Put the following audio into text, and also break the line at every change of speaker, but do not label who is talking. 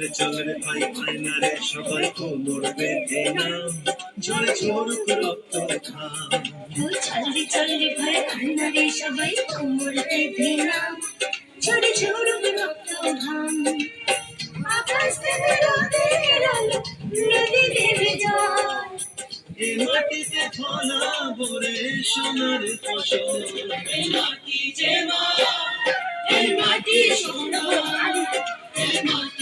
রে চল ভাই আয়নারে সবাই কোমর বেঁধে নাম। ঝরে ঝরুক রক্ত
ওই চলরে চলরে ভয় কান্নারে সবাই কোমর বেঁধে নাম। ঝরে ঝরুক রক্ত ঘাম। আকাশ থেকে রোদের আলো নদী দেবে জল।
এ মাটিতে ফলা বরে সোনার ফসল।
এই মাটি যে মা